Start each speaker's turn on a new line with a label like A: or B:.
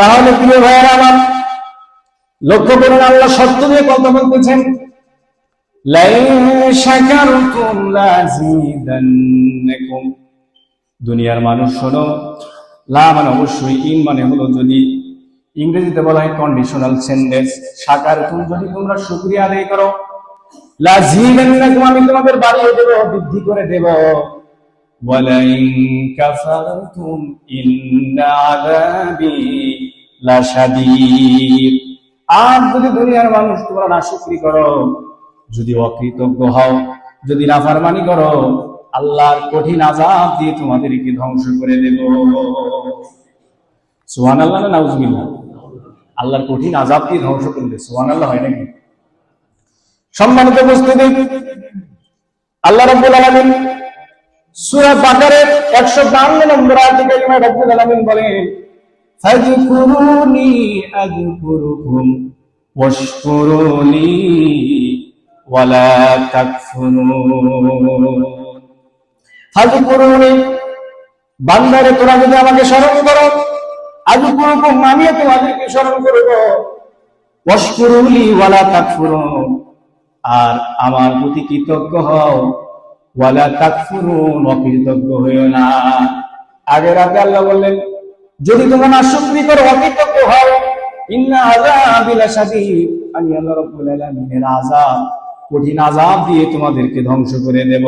A: তাহলে প্রিয় ভাইয়ের আমার লক্ষ্য করুন আল্লাহ সত্য দিয়ে কথা বলতেছেন। দুনিয়ার মানুষ হলো লা মানে অবশ্যই ইন মানে হলো যদি ইংরেজিতে বলা হয় কন্ডিশনাল সেন্টেন্স শাকার তুমি যদি তোমরা শুকরিয়া আদায় করো, লাযিদান্নাকুম আমি তোমাদের বাড়িয়ে দেব, বৃদ্ধি করে দেব। ওয়ালাইন কাফারতুম ইন্না আর যদি দুনিয়ার মানুষ তোমরা না নাশুকরি করো, যদি অকৃতজ্ঞ হও, যদি নাফারমানি করো, আল্লাহর কঠিন আজাব দিয়ে তোমাদেরকে ধ্বংস করে দেব। সুহান আল্লাহ না নাউজুবিল্লাহ? আল্লাহর কঠিন আজাব দিয়ে ধ্বংস করে দেবে। সুহান আল্লাহ হয় নাকি? সম্মানিত উপস্থিতি, আল্লাহ রাব্বুল আলামিন সূরা বাকারের 152 নম্বর আয়াতে রাব্বুল আলামিন বলেন ফাযকুরুনি আযকুরুকুম ওয়াশকুরুনি ওয়ালা তাকফুরুন ফাযকুরুনি বান্দারে তোরা যদি আমাকে স্মরণ করো আজ আযকুরুকুম আমিও তোমাদেরকে স্মরণ করব। ওয়াশকুরুলি ওয়ালা তাকফুরুন আর আমার প্রতি কৃতজ্ঞ হও। ওয়ালা তাকফুরুন অকৃতজ্ঞ হইও না। আগের আগে আল্লাহ বললেন যদি তোমরা সুকৃতর করো অকৃতজ্ঞ হও ইন্না আযাবি লাশাদীদ আমি আল্লাহ রাব্বুল আলামিনের আযাব, কঠিন আযাব দিয়ে তোমাদেরকে ধ্বংস করে দেব।